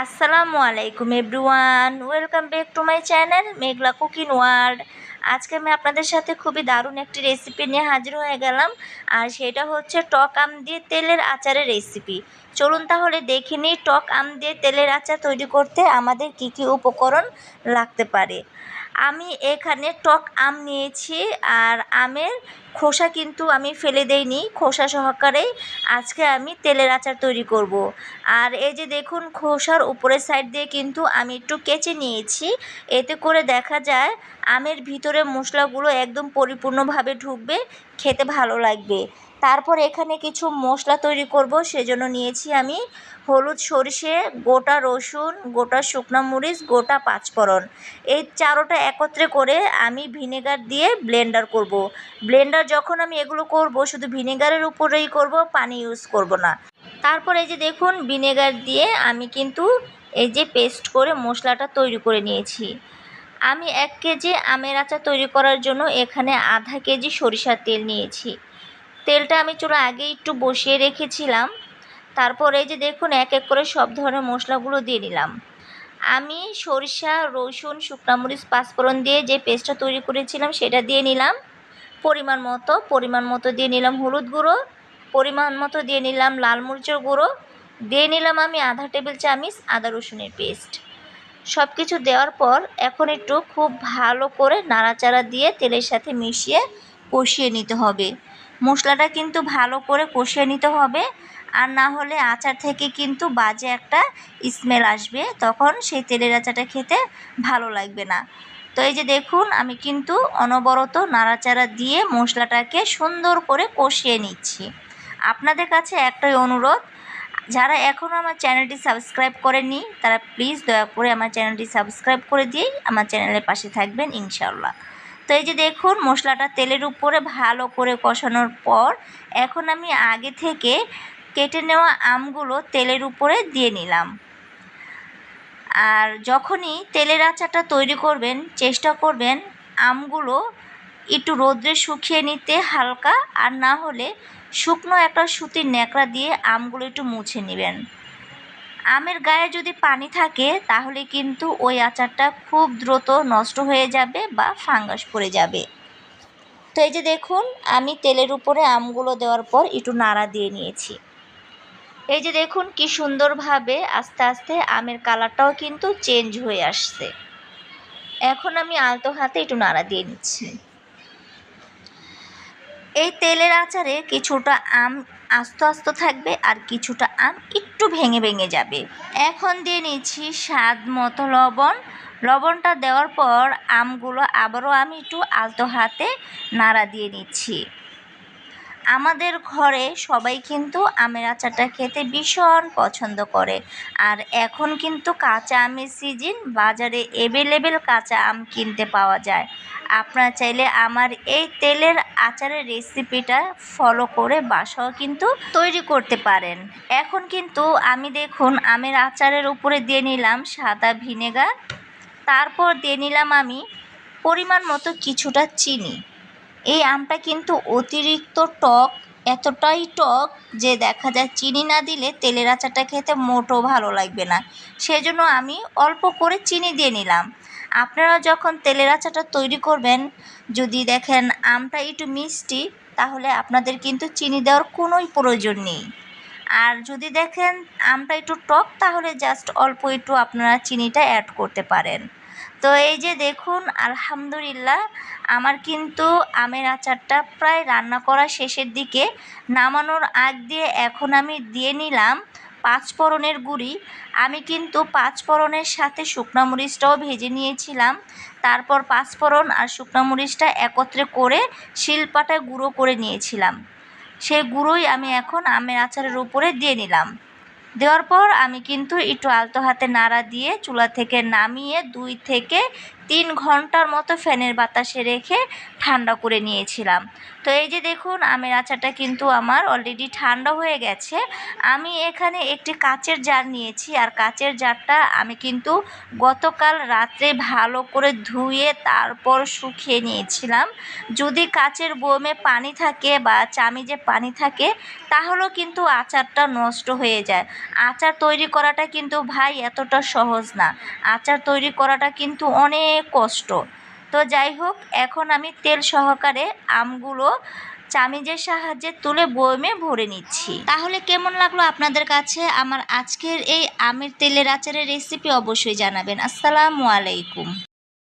আসসালামু আলাইকুম everyone welcome back to my channel Meghla cooking world আজকে আমি আপনাদের সাথে খুবই দারুণ একটি রেসিপি নিয়ে হাজির হয়ে গেলাম, আর সেটা হচ্ছে টক আম দিয়ে তেলের আচারের রেসিপি চলুন তাহলে দেখে নিই টক আম দিয়ে তেলের আচার তৈরি করতে আমাদের কি কি উপকরণ লাগতে পারে। আমি এখানে টক আম নিয়েছি আর আমের খোসা কিন্তু আমি ফেলে দেইনি, খোসা সহকারেই আজকে আমি তেলের আচার তৈরি করব। আর এই যে দেখুন, খোসার উপরের সাইড দিয়ে কিন্তু আমি একটু কেচে নিয়েছি এতে করে দেখা যায় আমের ভিতরে মশলাগুলো একদম পরিপূর্ণভাবে ঢুকবে, খেতে ভালো লাগবে তারপর এখানে কিছু মশলা তৈরি করব, সেজন্য নিয়েছি আমি হলুদ সরষে, গোটা রসুন, গোটা শুকনো মরিচ, গোটা পাঁচফোড়ন। এই চারোটা একত্রে করে আমি ভিনেগার দিয়ে ব্লেন্ডার করব। ব্লেন্ডার যখন আমি এগুলো করব, শুধু ভিনেগারের উপরেই করব, পানি ইউজ করব না। তারপর এই যে দেখুন, ভিনেগার দিয়ে আমি কিন্তু এই যে পেস্ট করে মশলাটা তৈরি করে নিয়েছি। আমি এক কেজি আমের আচার তৈরি করার জন্য এখানে আধা কেজি সরিষার তেল নিয়েছি। তেলটা আমি চুলো আগে একটু বসিয়ে রেখেছিলাম। তারপর এই যে দেখুন, এক এক করে সব ধরনের মশলাগুলো দিয়ে নিলাম। আমি সরিষা, রসুন, শুকনা মরিচ, পাঁচফোড়ন দিয়ে যে পেস্টটা তৈরি করেছিলাম সেটা দিয়ে নিলাম। পরিমাণ মতো পরিমাণ মতো দিয়ে নিলাম হলুদ গুঁড়ো, পরিমাণ মতো দিয়ে নিলাম লাল মরিচের গুঁড়ো, দিয়ে নিলাম আমি আধা টেবিল চামচ আদা রসুনের পেস্ট। সব কিছু দেওয়ার পর এখন একটু খুব ভালো করে নাড়াচাড়া দিয়ে তেলের সাথে মিশিয়ে কষিয়ে নিতে হবে। মশলাটা কিন্তু ভালো করে কষিয়ে নিতে হবে। আর না হলে আচার থেকে কিন্তু বাজে একটা স্মেল আসবে। তখন সেই তেলের আচারটা খেতে ভালো লাগবে না। তো এই যে দেখুন, আমি কিন্তু অনবরত নাড়াচাড়া দিয়ে মশলাটাকে সুন্দর করে কষিয়ে নিচ্ছি। আপনাদের কাছে একটাই অনুরোধ, যারা এখনও আমার চ্যানেলটি সাবস্ক্রাইব করেননি, তারা প্লিজ দয়া করে আমার চ্যানেলটি সাবস্ক্রাইব করে দিয়েই আমার চ্যানেলের পাশে থাকবেন ইনশাল্লাহ তো এই যে দেখুন, মশলাটা তেলের উপরে ভালো করে কষানোর পর এখন আমি আগে থেকে কেটে নেওয়া আমগুলো তেলের উপরে দিয়ে নিলাম। আর যখনই তেলের আচারটা তৈরি করবেন, চেষ্টা করবেন আমগুলো একটু রোদ্রে শুকিয়ে নিতে হালকা, আর না হলে শুকনো একটা সুতির ন্যাকড়া দিয়ে আমগুলো একটু মুছে নেবেন। আমের গায়ে যদি পানি থাকে, তাহলে কিন্তু ওই আচারটা খুব দ্রুত নষ্ট হয়ে যাবে বা ফাঙ্গাস পড়ে যাবে। তো এই যে দেখুন, আমি তেলের উপরে আমগুলো দেওয়ার পর একটু নাড়া দিয়ে নিয়েছি। এই যে দেখুন, কি সুন্দরভাবে আস্তে আস্তে আমের কালারটাও কিন্তু চেঞ্জ হয়ে আসছে। এখন আমি আলতো হাতে একটু নাড়া দিয়ে নিচ্ছি। এই তেলের আচারে কিছুটা আম আস্ত আস্ত থাকবে আর কিছুটা আম একটু ভেঙে ভেঙে যাবে। এখন দিয়ে নিচ্ছি স্বাদ মতো লবণ। লবণটা দেওয়ার পর আমগুলো আবারও আমি একটু আলতো হাতে নাড়া দিয়ে নিচ্ছি। আমাদের ঘরে সবাই কিন্তু আমের আচারটা খেতে ভীষণ পছন্দ করে। আর এখন কিন্তু কাঁচা আমের সিজন বাজারে অ্যাভেলেবেল কাঁচা আম কিনতে পাওয়া যায়। আপনারা চাইলে আমার এই তেলের আচারের রেসিপিটা ফলো করে বাসাও কিন্তু তৈরি করতে পারেন। এখন কিন্তু আমি দেখুন আমের আচারের উপরে দিয়ে নিলাম সাদা ভিনেগার, তারপর দিয়ে নিলাম আমি পরিমাণ মতো কিছুটা চিনি। এই আমটা কিন্তু অতিরিক্ত টক, এতটাই টক যে দেখা যায় চিনি না দিলে তেলের আচারটা খেতে মোটেও ভালো লাগবে না। সেজন্য আমি অল্প করে চিনি দিয়ে নিলাম। আপনারা যখন তেলের আচারটা তৈরি করবেন, যদি দেখেন আমটা একটু মিষ্টি, তাহলে আপনাদের কিন্তু চিনি দেওয়ার কোনোই প্রয়োজন নেই। আর যদি দেখেন আমটা একটু টক, তাহলে জাস্ট অল্প একটু আপনারা চিনিটা অ্যাড করতে পারেন। তো এই যে দেখুন, আলহামদুলিল্লাহ আমার কিন্তু আমের আচারটা প্রায় রান্না করা শেষের দিকে নামানোর আগ দিয়ে এখন আমি দিয়ে নিলাম পাঁচফোড়নের গুঁড়ি। আমি কিন্তু পাঁচফোড়নের সাথে শুকনো মরিচটাও ভেজে নিয়েছিলাম। তারপর পাঁচফোড়ন আর শুকনো মরিচটা একত্রে করে শিলপাটায় গুঁড়ো করে নিয়েছিলাম। সেই গুঁড়োই আমি এখন আমের আচারের উপরে দিয়ে নিলাম। দেওয়ার পর আমি কিন্তু একটু আলতো হাতে নাড়া দিয়ে চুলা থেকে নামিয়ে দুই থেকে তিন ঘণ্টার মতো ফ্যানের বাতাসে রেখে ঠান্ডা করে নিয়েছিলাম। তো এই যে দেখুন, আমের আচারটা কিন্তু আমার অলরেডি ঠান্ডা হয়ে গেছে। আমি এখানে একটি কাচের জার নিয়েছি আর কাচের জারটা আমি কিন্তু গতকাল রাত্রে ভালো করে ধুয়ে তারপর শুকিয়ে নিয়েছিলাম। যদি কাচের বোমে পানি থাকে বা চামিজে পানি থাকে, তাহলেও কিন্তু আচারটা নষ্ট হয়ে যায়। আচার তৈরি করাটা কিন্তু ভাই এতটা সহজ না। আচার তৈরি করাটা কিন্তু কষ্ট। তো যাই হোক এখন আমি তেল সহকারে আমগুলো চামিজের সাহায্যে তুলে বয়মে ভরে নিচ্ছি। তাহলে কেমন লাগল আপনাদের কাছে? আমার আজকের এই আমের তেলের আচারের রেসিপি অবশ্যই জানাবেন। আসসালামু আলাইকুম।